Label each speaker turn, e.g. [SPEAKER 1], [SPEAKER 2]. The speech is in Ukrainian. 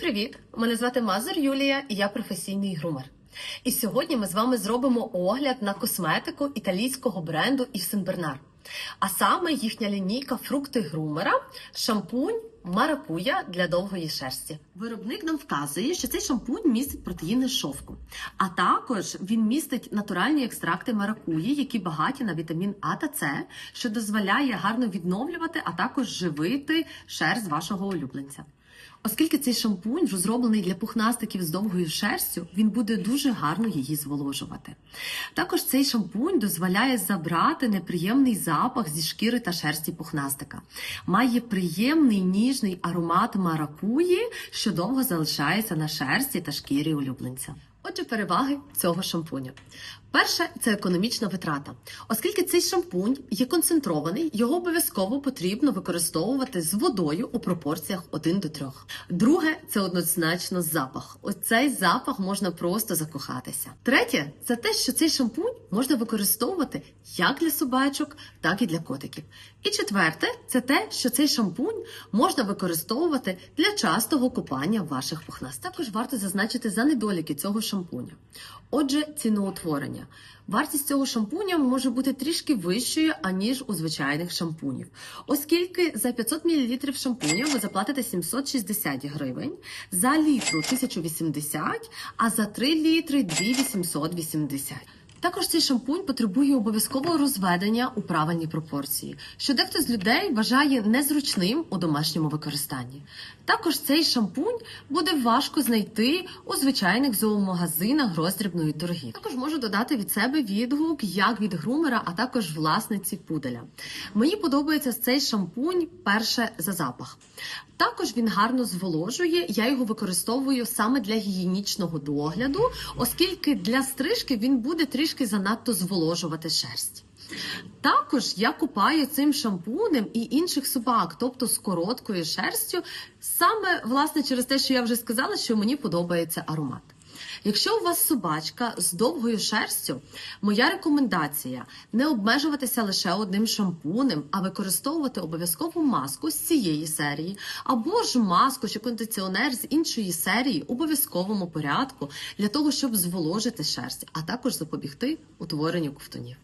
[SPEAKER 1] Привіт! Мене звати Мазур Юлія, і я професійний грумер. І сьогодні ми з вами зробимо огляд на косметику італійського бренду Saint Bernard. А саме їхня лінійка фрукти грумера, шампунь маракуя для довгої шерсті. Виробник нам вказує, що цей шампунь містить протеїни шовку, а також він містить натуральні екстракти маракуї, які багаті на вітамін А та С, що дозволяє гарно відновлювати, а також живити шерсть вашого улюбленця. Оскільки цей шампунь розроблений для пухнастиків з довгою шерстю, він буде дуже гарно її зволожувати. Також цей шампунь дозволяє забрати неприємний запах зі шкіри та шерсті пухнастика. Має приємний ніжний аромат маракуї, що довго залишається на шерсті та шкірі улюбленця. Отже, переваги цього шампуня. Перше це економічна витрата. Оскільки цей шампунь є концентрований, його обов'язково потрібно використовувати з водою у пропорціях 1 до 3. Друге це однозначно запах. Оцей запах можна просто закохатися. Третє це те, що цей шампунь можна використовувати як для собачок, так і для котиків. І четверте це те, що цей шампунь можна використовувати для частого купання ваших пухнастиків. Також варто зазначити за недоліки цього шампуня. Отже, ціноутворення. Вартість цього шампуня може бути трішки вищою, аніж у звичайних шампунів, оскільки за 500 мл шампуня ви заплатите 760 гривень, за літру 1080, а за 3 літри 2880. Також цей шампунь потребує обов'язкового розведення у правильній пропорції, що дехто з людей вважає незручним у домашньому використанні. Також цей шампунь буде важко знайти у звичайних зоомагазинах роздрібної торгівлі. Також можу додати від себе відгук як від грумера, а також власниці пуделя. Мені подобається цей шампунь перше за запах. Також він гарно зволожує. Я його використовую саме для гігієнічного догляду, оскільки для стрижки він буде трішки занадто зволожувати шерсть. Також я купаю цим шампунем і інших собак, тобто з короткою шерстю, саме власне через те, що я вже сказала, що мені подобається аромат. Якщо у вас собачка з довгою шерстю, моя рекомендація не обмежуватися лише одним шампунем, а використовувати обов'язкову маску з цієї серії, або ж маску чи кондиціонер з іншої серії у обов'язковому порядку для того, щоб зволожити шерсть, а також запобігти утворенню ковтунів.